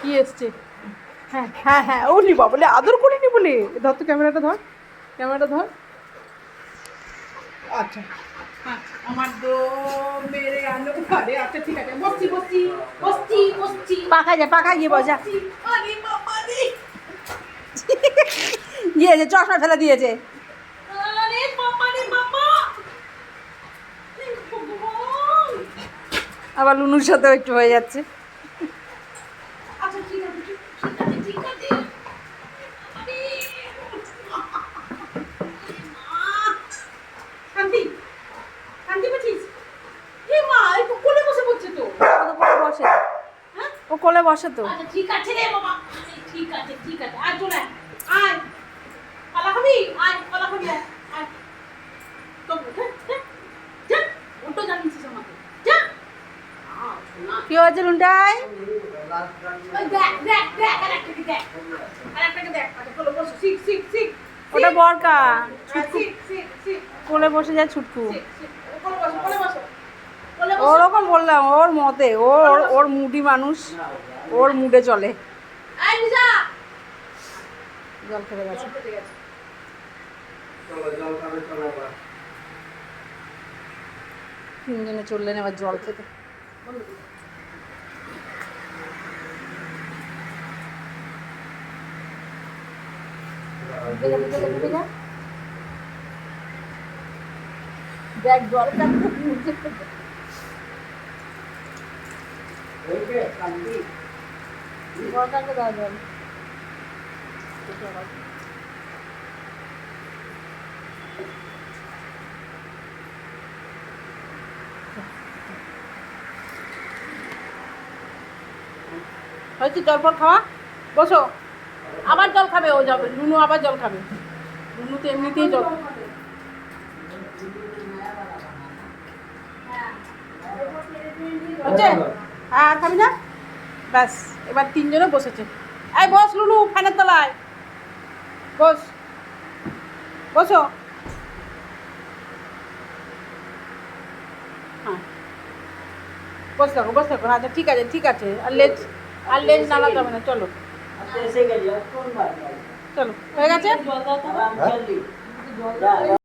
কি এসছে? হ্যাঁ হ্যাঁ হ্যাঁ ও নিবা বলে আদর করিনি বলে। ধর তো ক্যামেরাটা ধর ক্যামেরাটা ধর। আচ্ছা। হ্যাঁ আমার দো মেরে আলো আরে আচ্ছা ঠিক আছে। বসছি বসছি বসছি বসছি। পাখা যা পাখা গিয়ে বসা আরে বাবা রে। গিয়েছে চশমা ফেলে দিয়েছে। আরে বাবা রে বাবা। আবার লুনুর সাথেও একটু হয়ে যাচ্ছে আচ্ছা ঠিক আছে ঠিক আছে ঠিক আছে আরে শান্তি মা একটু কোলে বসে পড়ছে তো ও কোলে বসে হ্যাঁ ও কোলে বসে তো। আচ্ছা ঠিক আছে রে বাবা। ঠিক আছে ঠিক আছে। আয় চলে আয়। খাবি? আয় খাবি আয় তো যা যা উল্টো আমাকে। যা। কি হয়েছে লুনটাই আচ্ছা ওটা বরকা। হ্যাঁ, কোলে বসে যায় ছুটকু শিখ শিখ কোলে বসো কোলে বসো কোলে বসো ওরকম বললাম ওর মতে ওর- ওর মুডি মানুষ ওর মুডে চলে। জল খেলে গেছে। তিনজনে চললেন এবার জল খেতে। দেখ জল হয়েছে জল ফল খাওয়া? বসো। আবার জল খাবে, ও যাবে। নুনু আবার জল খাবে। নুনু তো এমনিতেই জল। হচ্ছে আর খাবি না? ব্যাস এবার তিনজনে বসেছে। এই বস লুলু ফ্যানের তলায়। বস। বসো। হ্যাঁ। বস থাকো বস থাকো আচ্ছা ঠিক আছে ঠিক আছে। আর লেজ আর লেজ নাড়াতে হবে না চলো। চলো হয়ে গেছে?